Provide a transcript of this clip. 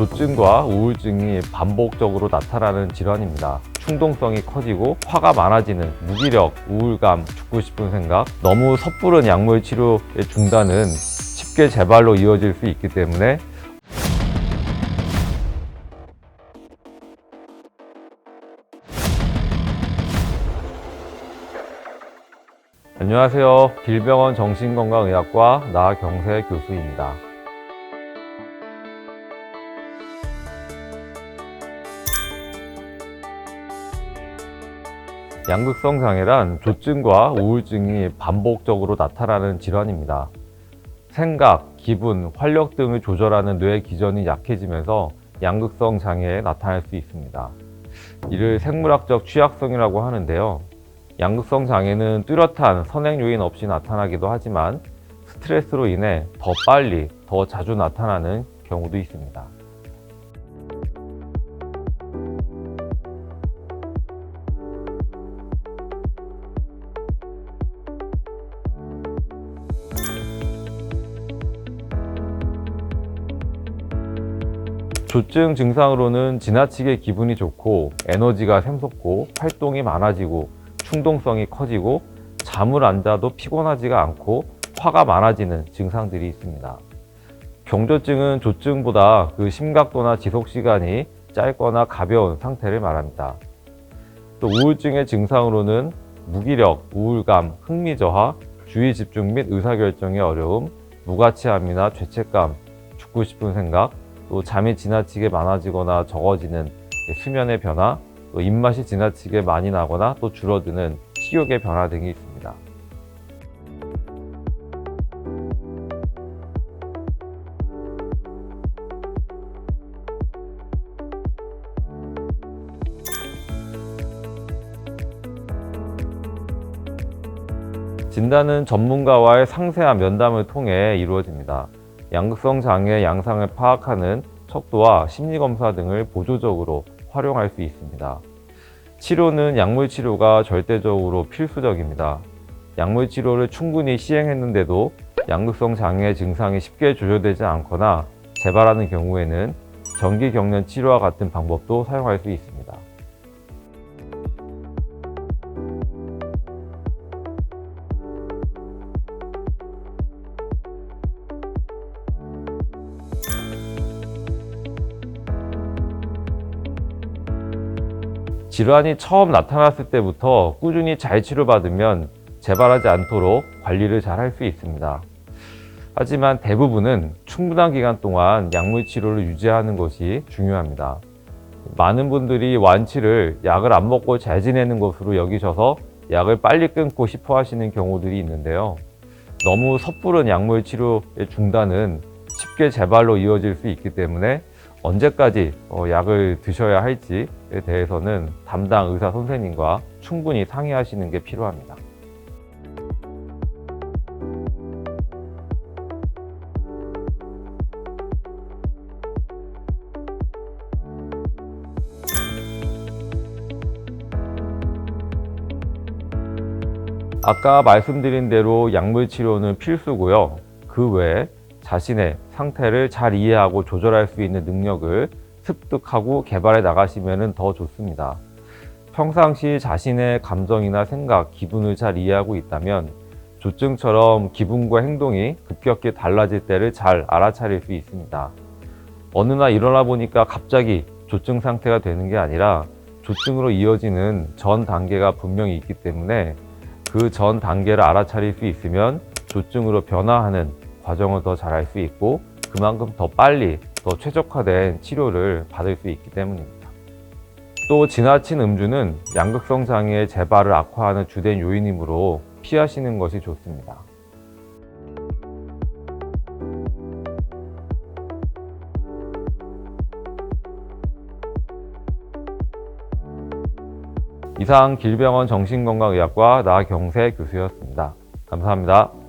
조증과 우울증이 반복적으로 나타나는 질환입니다. 충동성이 커지고 화가 많아지는 무기력, 우울감, 죽고 싶은 생각, 너무 섣부른 약물 치료의 중단은 쉽게 재발로 이어질 수 있기 때문에 안녕하세요. 길병원 정신건강의학과 나경세 교수입니다. 양극성 장애란 조증과 우울증이 반복적으로 나타나는 질환입니다. 생각, 기분, 활력 등을 조절하는 뇌 기전이 약해지면서 양극성 장애에 나타날 수 있습니다. 이를 생물학적 취약성이라고 하는데요. 양극성 장애는 뚜렷한 선행 요인 없이 나타나기도 하지만 스트레스로 인해 더 빨리, 더 자주 나타나는 경우도 있습니다. 조증 증상으로는 지나치게 기분이 좋고 에너지가 샘솟고 활동이 많아지고 충동성이 커지고 잠을 안 자도 피곤하지가 않고 화가 많아지는 증상들이 있습니다. 경조증은 조증보다 그 심각도나 지속 시간이 짧거나 가벼운 상태를 말합니다. 또 우울증의 증상으로는 무기력, 우울감, 흥미 저하, 주의 집중 및 의사결정의 어려움, 무가치함이나 죄책감, 죽고 싶은 생각, 또 잠이 지나치게 많아지거나 적어지는 수면의 변화, 또 입맛이 지나치게 많이 나거나 또 줄어드는 식욕의 변화 등이 있습니다. 진단은 전문가와의 상세한 면담을 통해 이루어집니다. 양극성 장애 양상을 파악하는 척도와 심리검사 등을 보조적으로 활용할 수 있습니다. 치료는 약물 치료가 절대적으로 필수적입니다. 약물 치료를 충분히 시행했는데도 양극성 장애 증상이 쉽게 조절되지 않거나 재발하는 경우에는 전기 경련 치료와 같은 방법도 사용할 수 있습니다. 질환이 처음 나타났을 때부터 꾸준히 잘 치료받으면 재발하지 않도록 관리를 잘 할 수 있습니다. 하지만 대부분은 충분한 기간 동안 약물 치료를 유지하는 것이 중요합니다. 많은 분들이 완치를 약을 안 먹고 잘 지내는 것으로 여기셔서 약을 빨리 끊고 싶어 하시는 경우들이 있는데요. 너무 섣부른 약물 치료의 중단은 쉽게 재발로 이어질 수 있기 때문에 언제까지 어, 약을 드셔야 할지에 대해서는 담당 의사 선생님과 충분히 상의하시는 게 필요합니다. 아까 말씀드린 대로 약물 치료는 필수고요. 그 외에 자신의 상태를 잘 이해하고 조절할 수 있는 능력을 습득하고 개발해 나가시면 더 좋습니다. 평상시 자신의 감정이나 생각, 기분을 잘 이해하고 있다면 조증처럼 기분과 행동이 급격히 달라질 때를 잘 알아차릴 수 있습니다. 어느 날 일어나 보니까 갑자기 조증 상태가 되는 게 아니라 조증으로 이어지는 전 단계가 분명히 있기 때문에 그 전 단계를 알아차릴 수 있으면 조증으로 변화하는 과정을 더잘알수 있고 그만큼 더 빨리 더 최적화된 치료를 받을 수 있기 때문입니다. 또 지나친 음주는 양극성 장애의 재발을 악화하는 주된 요인이므로 피하시는 것이 좋습니다. 이상 길병원 정신건강의학과 나경세 교수였습니다. 감사합니다.